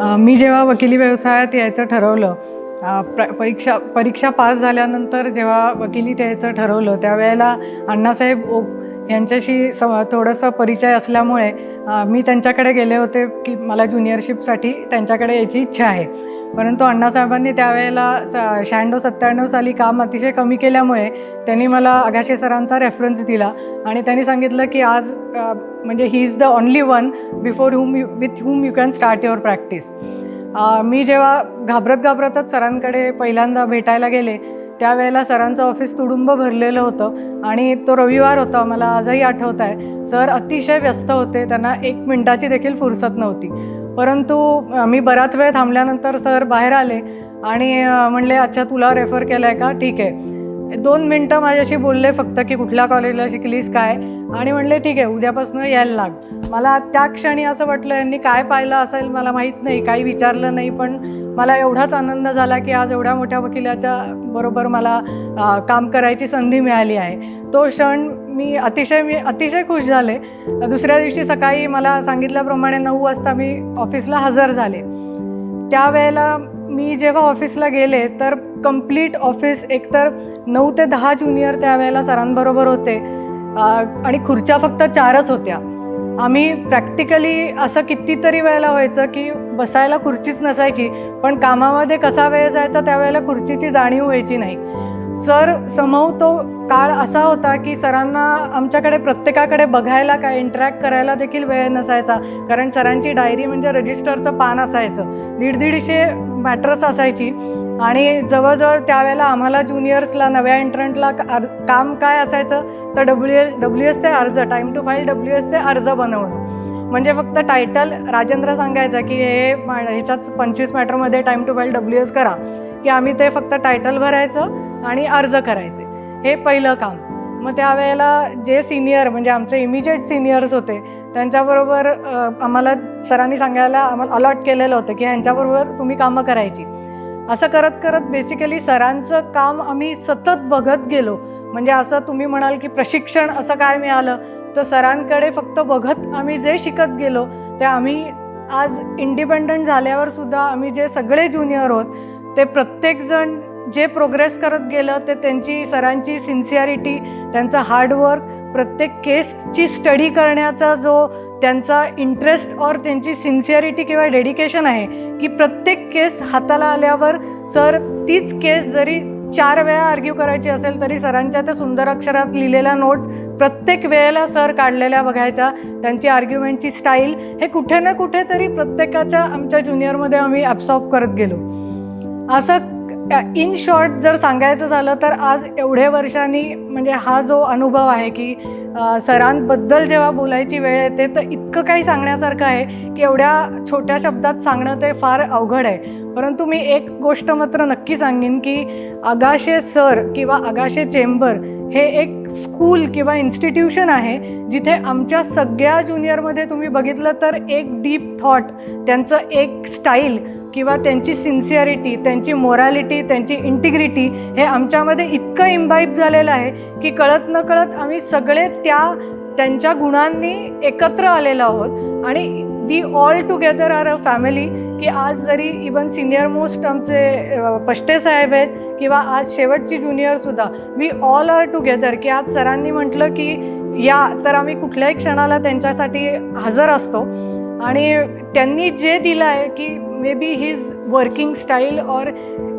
मी जेव्हा वकिली व्यवसायात यायचं ठरवलं प्र परीक्षा परीक्षा पास झाल्यानंतर जेव्हा वकिलीत यायचं ठरवलं त्यावेळेला अण्णासाहेब ओक यांच्याशी स थोडंसं परिचय असल्यामुळे मी त्यांच्याकडे गेले होते की मला ज्युनियरशिपसाठी त्यांच्याकडे यायची इच्छा आहे. परंतु अण्णासाहेबांनी त्यावेळेला स शहाण्णव सत्त्याण्णव साली काम अतिशय कमी केल्यामुळे त्यांनी मला आगाशे सरांचा रेफरन्स दिला. आणि त्यांनी सांगितलं की आज म्हणजे he is the only one before whom you with whom you can start your practice मी जेव्हा घाबरत घाबरतच सरांकडे पहिल्यांदा भेटायला गेले त्यावेळेला सरांचं ऑफिस तुडुंब भरलेलं होतं आणि तो रविवार होता मला आजही आठवत आहे. सर अतिशय व्यस्त होते त्यांना एक मिनटाची देखील फुरसत नव्हती. परंतु मी बराच वेळ थांबल्यानंतर सर बाहेर आले आणि म्हणले अच्छा तुला रेफर केलं आहे का? ठीक आहे. दोन मिनटं माझ्याशी बोलले फक्त की कुठल्या कॉलेजला शिकलीस काय? आणि म्हणले ठीक आहे उद्यापासून यायला लाग. मला त्या क्षणी असं वाटलं यांनी काय पाहिलं असेल मला माहीत नाही काही विचारलं नाही पण मला एवढाच आनंद झाला की आज एवढ्या मोठ्या वकिलाच्या बरोबर मला काम करायची संधी मिळाली आहे. तो क्षण मी अतिशय मी अतिशय खुश झाले. दुसऱ्या दिवशी सकाळी मला सांगितल्याप्रमाणे नऊ वाजता मी ऑफिसला हजर झाले. त्यावेळेला मी जेव्हा ऑफिसला गेले तर कंप्लीट ऑफिस एकतर नऊ ते दहा ज्युनियर त्यावेळेला सरांबरोबर होते. आणि खुर्च्या फक्त चारच होत्या. आम्ही प्रॅक्टिकली असं कितीतरी वेळेला व्हायचं की बसायला खुर्चीच नसायची पण कामामध्ये कसा वेळ जायचा त्यावेळेला खुर्चीची जाणीव व्हायची नाही. सर समव तो काळ असा होता की सरांना आमच्याकडे प्रत्येकाकडे बघायला काय इंटरॅक्ट करायला देखील वेळ नसायचा. कारण सरांची डायरी म्हणजे रजिस्टरचं पान असायचं. दीड दीडशे मॅटर्स असायची. आणि जवळजवळ त्यावेळेला आम्हाला ज्युनियर्सला नव्या एंट्रंटला काम काय असायचं तर डब्ल्यू एस डब्ल्यू एसचे अर्ज टाईम टू फाईल डब्ल्यू एसचे अर्ज बनवणं. म्हणजे फक्त टायटल राजेंद्र सांगायचं की हे मा- ह्याच्यात पंचवीस मॅटरमध्ये time to file W S करा. की आम्ही ते फक्त टायटल भरायचं आणि अर्ज करायचे. हे पहिलं काम. मग त्यावेळेला जे सिनियर म्हणजे आमचे इमिजिएट सिनियर्स होते त्यांच्याबरोबर आम्हाला सरांनी सांगायला आम्हाला अलॉट केलेलं होतं की ह्यांच्याबरोबर तुम्ही कामं करायची. असं करत करत बेसिकली सरांचं काम आम्ही सतत बघत गेलो. म्हणजे असं तुम्ही म्हणाल की प्रशिक्षण असं काय मिळालं? तर सरांकडे फक्त बघत आम्ही जे शिकत गेलो ते आम्ही आज इंडिपेंडंट झाल्यावर सुद्धा आम्ही जे सगळे ज्युनियर आहोत ते प्रत्येकजण जे प्रोग्रेस करत गेलं ते त्यांची सरांची सिन्सिअरिटी त्यांचं हार्डवर्क प्रत्येक केसची स्टडी करण्याचा जो त्यांचा इंटरेस्ट और त्यांची सिन्सिअरिटी किंवा डेडिकेशन आहे की प्रत्येक केस हाताला आल्यावर सर तीच केस जरी चार वेळा आर्ग्यू करायची असेल तरी सरांच्या त्या सुंदर अक्षरात लिहिलेल्या नोट्स प्रत्येक वेळेला सर काढलेल्या बघायच्या. त्यांची आर्ग्युमेंटची स्टाईल हे कुठे ना कुठे तरी प्रत्येकाच्या आमच्या ज्युनियरमध्ये आम्ही ॲब्सॉर्ब करत गेलो. असं इन शॉर्ट जर सांगायचं झालं तर आज एवढे वर्षांनी म्हणजे हा जो अनुभव आहे की सरांबद्दल जेव्हा बोलायची वेळ येते तर इतकं काही सांगण्यासारखं आहे की एवढ्या छोट्या शब्दात सांगणं ते फार अवघड आहे. परंतु मी एक गोष्ट मात्र नक्की सांगेन की आगाशे सर किंवा आगाशे चेंबर हे एक स्कूल किंवा इन्स्टिट्यूशन आहे जिथे आमच्या सगळ्या ज्युनियरमध्ये तुम्ही बघितलं तर एक डीप थॉट त्यांचं एक स्टाईल किंवा त्यांची सिन्सिअरिटी त्यांची मोरॅलिटी त्यांची इंटिग्रिटी हे आमच्यामध्ये इतकं इम्बाईब झालेलं आहे की कळत न कळत आम्ही सगळे त्या त्यांच्या गुणांनी एकत्र आलेलो आहोत. आणि we all together are a family की आज जरी इवन सिनियर मोस्ट आमचे पष्टे साहेब आहेत किंवा आज शेवटची ज्युनियरसुद्धा वी ऑल आर टुगेदर की आज सरांनी म्हटलं की या तर आम्ही कुठल्याही क्षणाला त्यांच्यासाठी हजर असतो. आणि त्यांनी जे दिलं आहे की may be his working style और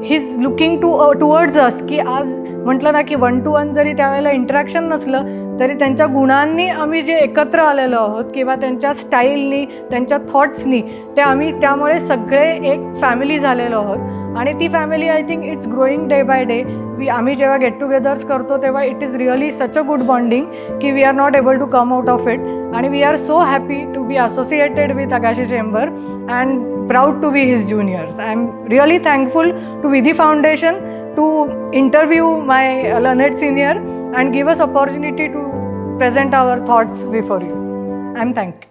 his looking to towards us की आज म्हटलं ना की वन टू वन जरी त्यावेळेला इंटरॅक्शन नसलं तरी त्यांच्या गुणांनी आम्ही जे एकत्र आलेलो आहोत किंवा त्यांच्या स्टाईलनी त्यांच्या थॉट्सनी ते आम्ही त्यामुळे सगळे एक फॅमिली झालेलो आहोत. आणि ती family I think it's growing day by day we आम्ही जेव्हा गेट टुगेदर्स करतो तेव्हा it is really such a good bonding की we are not able to come out of it आणि we are so happy to be associated with Akashi chamber and proud to be his juniors I am really thankful to Vidhi foundation to interview my learned senior and give us opportunity to present our thoughts before you I am thank you.